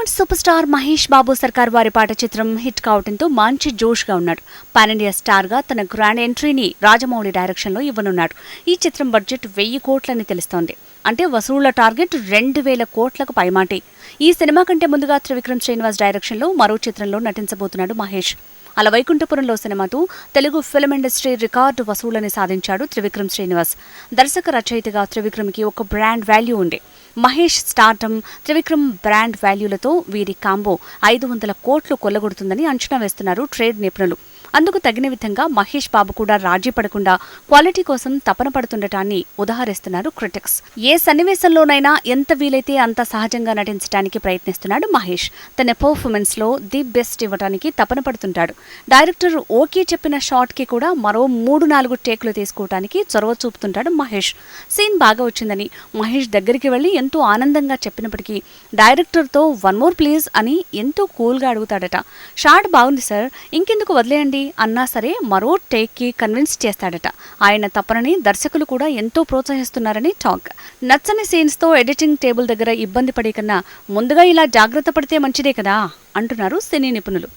Bollywood super star Mahesh Babu Sarkar Vaari Paata చిత్రం hit కావడంతో మంచి జోష్గా ఉన్నాడు. పానిండియా స్టార్గా తన గ్రాండ్ ఎంట్రీని రాజమౌళి డైరెక్షన్లో ఇవ్వనున్నాడు. ఈ చిత్రం బడ్జెట్ వెయ్యి కోట్లని తెలుస్తోంది. అంటే వసూళ్ళ టార్గెట్ రెండు వేల కోట్లకు పైమాటి. ఈ సినిమా కంటే ముందుగా త్రివిక్రమ్ శ్రీనివాస్ డైరెక్షన్లో మరో చిత్రంలో నటించబోతున్నాడు మహేష్. అలా వైకుంఠపురంలో సినిమాతో తెలుగు ఫిల్మ్ ఇండస్ట్రీ రికార్డు వసూళ్ళని సాధించాడు త్రివిక్రమ్ శ్రీనివాస్. దర్శక రచయితగా త్రివిక్రమ్కి ఒక బ్రాండ్ వాల్యూ ఉంది. మహేష్ స్టార్టమ్ త్రివిక్రమ్ బ్రాండ్ వాల్యూలతో వీరి కాంబో ఐదు వందల కోట్లు కొల్లగొడుతుందని అంచనా వేస్తున్నారు ట్రేడ్ నిపుణులు. అందుకు తగిన విధంగా మహేష్ బాబు కూడా రాజీ పడకుండా క్వాలిటీ కోసం తపన పడుతుండటాన్ని ఉదాహరిస్తున్నారు క్రిటిక్స్. ఏ సన్నివేశంలోనైనా ఎంత వీలైతే అంత సహజంగా నటించడానికి ప్రయత్నిస్తున్నాడు మహేష్. తన పర్ఫార్మెన్స్లో ది బెస్ట్ ఇవ్వడానికి తపన పడుతుంటాడు. డైరెక్టర్ ఓకే చెప్పిన షాట్కి కూడా మరో మూడు నాలుగు టేకులు తీసుకోవడానికి చొరవ చూపుతుంటాడు మహేష్. సీన్ బాగా వచ్చిందని మహేష్ దగ్గరికి వెళ్ళి ఎంతో ఆనందంగా చెప్పినప్పటికీ డైరెక్టర్తో వన్ మోర్ ప్లీజ్ అని ఎంతో కూల్గా అడుగుతాడట. షార్ట్ బాగుంది సార్ ఇంకెందుకు వదిలేయండి? అన్నా సరే మరో టేక్కి కన్విన్స్ చేస్తాడట. ఆయన తపనని దర్శకులు కూడా ఎంతో ప్రోత్సహిస్తున్నారని టాక్. నచ్చని సీన్స్తో ఎడిటింగ్ టేబుల్ దగ్గర ఇబ్బంది పడే కన్నా ముందుగా ఇలా జాగ్రత్త పడితే మంచిదే కదా అంటున్నారు సినీ నిపుణులు.